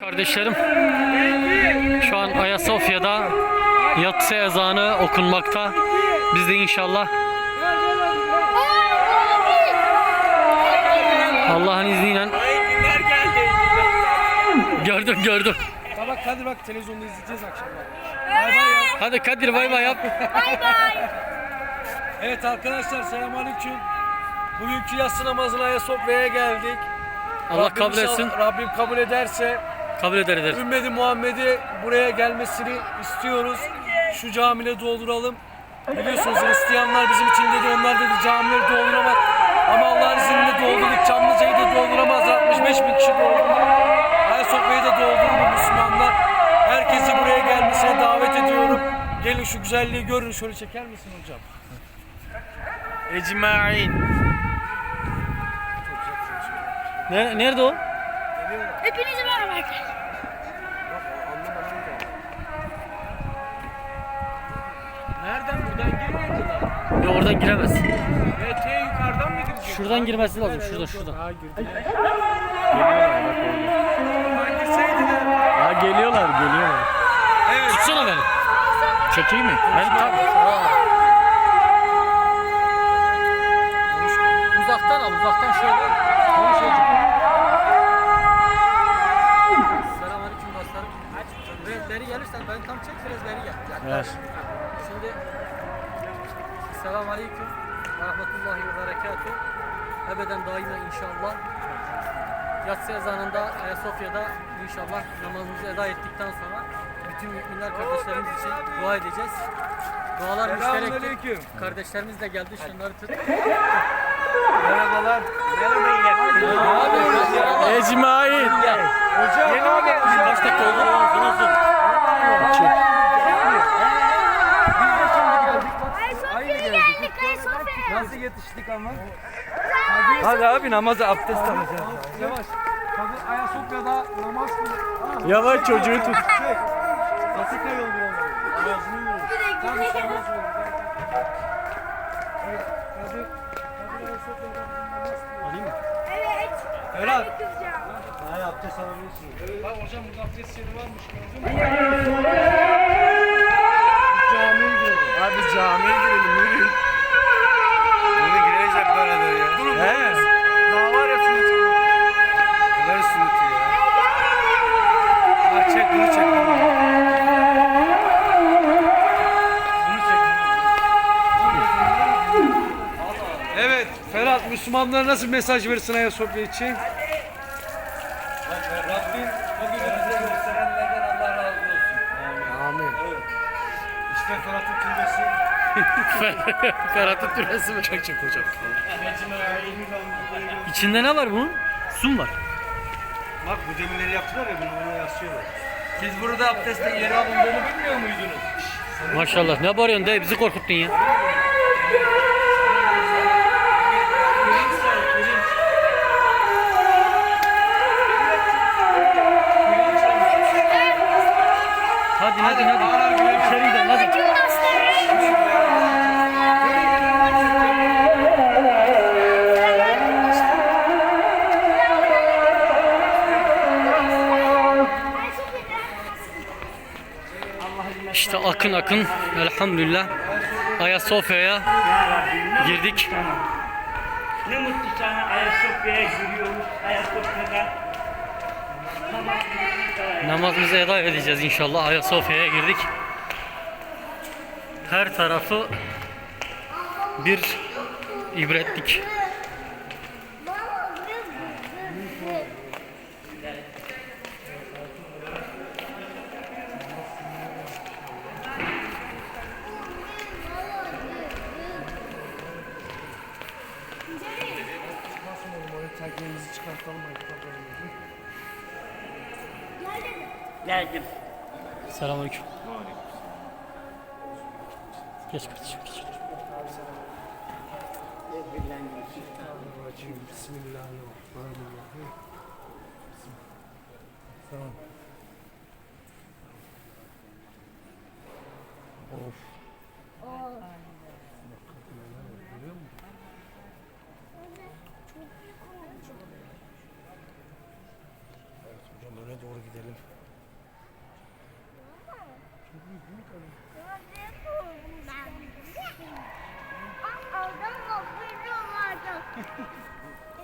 Kardeşlerim şu an Ayasofya'da yatsı ezanı okunmakta. Biz de inşallah Allah'ın izniyle gördüm gördüm. Ya bak hadi bak televizyonda izleyeceğiz akşamlar. Bay bay. Hadi Kadir bay bay yap. Evet arkadaşlar selamünaleyküm. Bugünkü yatsı namazına Ayasofya'ya geldik. Allah Rabbim kabul etsin. Rabbim kabul ederse Kabul eder eder. ümmeti Muhammed'i buraya gelmesini istiyoruz. Şu camile dolduralım. Biliyorsunuz Hristiyanlar bizim için dedi onlar dedi camileri dolduramaz. Ama Allah'ın izniyle doldurduk. Çamlıca'yı da dolduramaz. 65 bin kişi doldurduk. Ayasofya'yı da doldurdu Müslümanlar. Herkesi buraya gelmesine davet ediyorum. Gelin şu güzelliği görün. Şöyle çeker misin hocam? Ecmain. Ne- Nerede o? Hepinize merhaba arkadaşlar. Nereden? Buradan girmiyorlar. Ya oradan giremez. BT yukarıdan mı girecek? Şuradan girmesi lazım. Şuradan şuradan. Girdi. Ha geliyorlar geliyorlar. Evet. Tutsana beni. Çekeyim mi? Ben tam Uzaktan al, uzaktan şöyle. Konuş Selamünaleyküm Ebeden daima inşallah. Yatsı ezanında Ayasofya'da inşallah namazımızı eda ettikten sonra bütün müminler kardeşlerimiz için dua edeceğiz. Dualar müşterektir. Kardeşlerimiz de geldi şunları tut. Merhabalar. Ecmain. Hocam. Yeni abi. Kaç dakika oldu? Nasıl? Ayasofya'ya geldik Ayasofya'ya. Nasıl yetiştik ama? Hadi abi namaza abdest alacağız. Yavaş. Tabii Ayasofya'da namaz kılıyor. Yavaş çocuğu tut. Patika yol biraz. Ağzını yiyor. Tam. Evet. Ayasofya'da namaz. Alayım mı? Evet. Ferhat. Hayır abdest alabilirsin. Bak hocam burada abdest yeri varmış. Gördün mü? Camiye girelim. Hadi camiye girelim yürüyün. Hep beraber ya. Durun. He. Daha var ya sünnet. Neler sünneti ya. Ha çek bunu çek. Bunu Bunu çek. Evet. Ferhat Müslümanlara nasıl mesaj verirsin Ayasofya için? Rabbim bugün bize gösterenlerden Allah razı olsun. Amin. İşte Ferhat'ın türbesi. Ferhat'ın türesi mi? Çek çek hocam. İçinde ne var bunun? Su mu var? Bak bu demirleri yaptılar ya bunu ona yaslıyorlar. Siz burada abdestten yeri alındığını bilmiyor muydunuz? Maşallah. Ne bağırıyorsun dayı? Bizi korkuttun ya. Hadi hadi hadi. İçeri gidelim hadi. İşte akın akın elhamdülillah Ayasofya'ya girdik. Ne mutlu sana Ayasofya'ya giriyoruz. Ayasofya'da Namazımızı eda edeceğiz inşallah. Ayasofya'ya girdik. Her tarafı bir ibretlik. Takvimimizi çıkartalım. ayakkabılarımızı. geldim. Selamünaleyküm. Geç kardeşim geç. Bismillahirrahmanirrahim. Bismillahirrahmanirrahim. Tamam. Of. Evet hocam öne doğru gidelim. Oradan bakıyorlardı.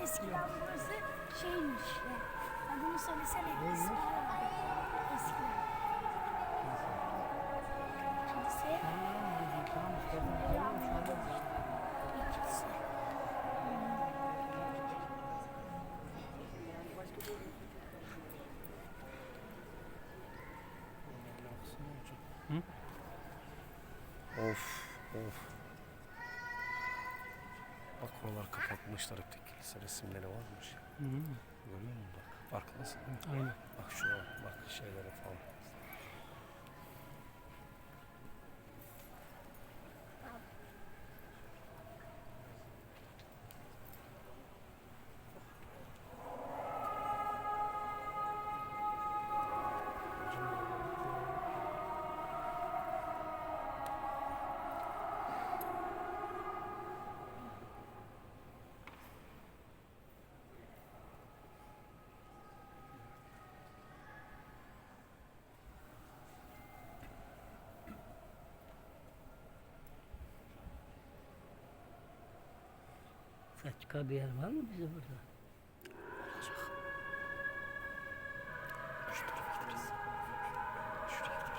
Eskiden burası şeymiş. Adını söylesene. Eskiden. Eskiden. Kilise. Bir kilise. Of of. Bak oralar kapatmışlar hep de kilise resimleri varmış. Görüyor musun bak? Farkındasın değil mi? Aynen. Bak şuna bak şeylere falan. Başka bir yer var mı bize burada? Olacak. Şu tarafa gideriz. Şuraya gideriz.